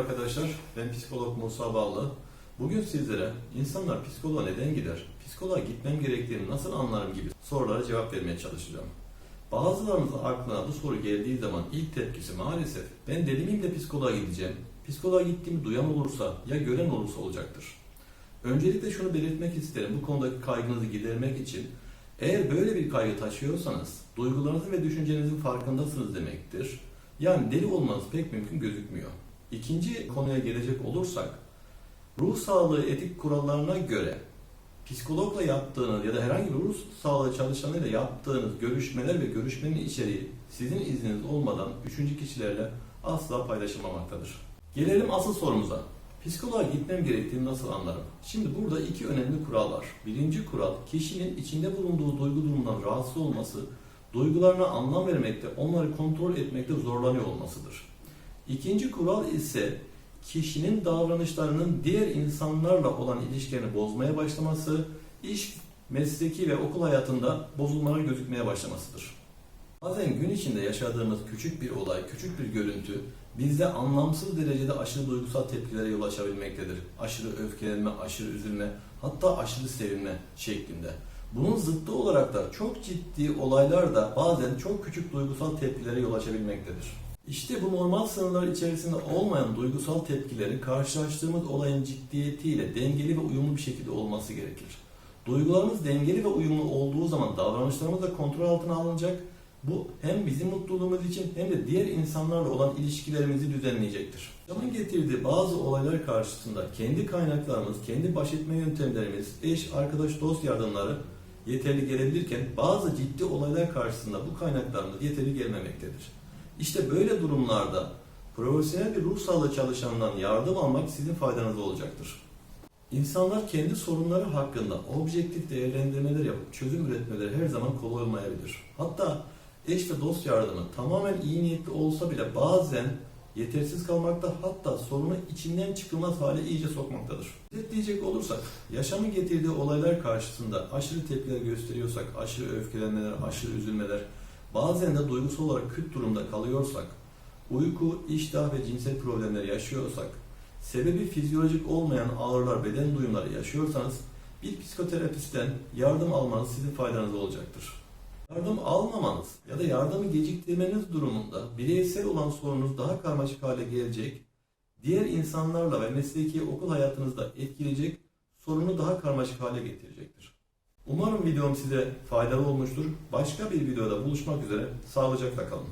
arkadaşlar, ben psikolog Musa Ballı. Bugün sizlere insanlar psikoloğa neden gider, psikoloğa gitmem gerektiğini nasıl anlarım gibi sorulara cevap vermeye çalışacağım. Bazılarınızın aklına bu soru geldiği zaman ilk tepkisi maalesef ben deli miyim de psikoloğa gideceğim, psikoloğa gittiğimi duyan olursa ya gören olursa olacaktır. Öncelikle şunu belirtmek isterim bu konudaki kaygınızı gidermek için eğer böyle bir kaygı taşıyorsanız duygularınızın ve düşüncenizin farkındasınız demektir. Yani deli olmanız pek mümkün gözükmüyor. İkinci konuya gelecek olursak, ruh sağlığı etik kurallarına göre psikologla yaptığınız ya da herhangi bir ruh sağlığı çalışanıyla yaptığınız görüşmeler ve görüşmenin içeriği sizin izniniz olmadan üçüncü kişilerle asla paylaşılmamaktadır. Gelelim asıl sorumuza. Psikoloğa gitmem gerektiğini nasıl anlarım? Şimdi burada iki önemli kural var. Birinci kural, kişinin içinde bulunduğu duygu durumundan rahatsız olması, duygularına anlam vermekte, onları kontrol etmekte zorlanıyor olmasıdır. İkinci kural ise kişinin davranışlarının diğer insanlarla olan ilişkilerini bozmaya başlaması, iş, mesleki ve okul hayatında bozulmalar gözükmeye başlamasıdır. Bazen gün içinde yaşadığımız küçük bir olay, küçük bir görüntü bizde anlamsız derecede aşırı duygusal tepkilere yol açabilmektedir. Aşırı öfkelenme, aşırı üzülme, hatta aşırı sevinme şeklinde. Bunun zıttı olarak da çok ciddi olaylar da bazen çok küçük duygusal tepkilere yol açabilmektedir. İşte bu normal sınırlar içerisinde olmayan duygusal tepkilerin karşılaştığımız olayın ciddiyetiyle dengeli ve uyumlu bir şekilde olması gerekir. Duygularımız dengeli ve uyumlu olduğu zaman davranışlarımız da kontrol altına alınacak. Bu hem bizim mutluluğumuz için hem de diğer insanlarla olan ilişkilerimizi düzenleyecektir. Yaşamın getirdiği bazı olaylar karşısında kendi kaynaklarımız, kendi baş etme yöntemlerimiz, eş, arkadaş, dost yardımları yeterli gelebilirken bazı ciddi olaylar karşısında bu kaynaklarımız yeterli gelmemektedir. İşte böyle durumlarda profesyonel bir ruh sağlığı çalışanından yardım almak sizin faydanıza olacaktır. İnsanlar kendi sorunları hakkında objektif değerlendirmeler yapıp çözüm üretmeleri her zaman kolay olmayabilir. Hatta eş ve dost yardımı tamamen iyi niyetli olsa bile bazen yetersiz kalmakta hatta sorunu içinden çıkılmaz hale iyice sokmaktadır. Özetleyecek olursak, yaşamın getirdiği olaylar karşısında aşırı tepkiler gösteriyorsak, aşırı öfkelenmeler, aşırı üzülmeler, bazen de duygusal olarak kötü durumda kalıyorsak, uyku, iştah ve cinsel problemler yaşıyorsak, sebebi fizyolojik olmayan ağrılar, beden duyumları yaşıyorsanız bir psikoterapistten yardım almanız sizin faydanıza olacaktır. Yardım almamanız ya da yardımı geciktirmeniz durumunda bireysel olan sorununuz daha karmaşık hale gelecek, diğer insanlarla ve mesleki okul hayatınızda etkileyecek, sorunu daha karmaşık hale getirecektir. Umarım videom size faydalı olmuştur. Başka bir videoda buluşmak üzere. Sağlıcakla kalın.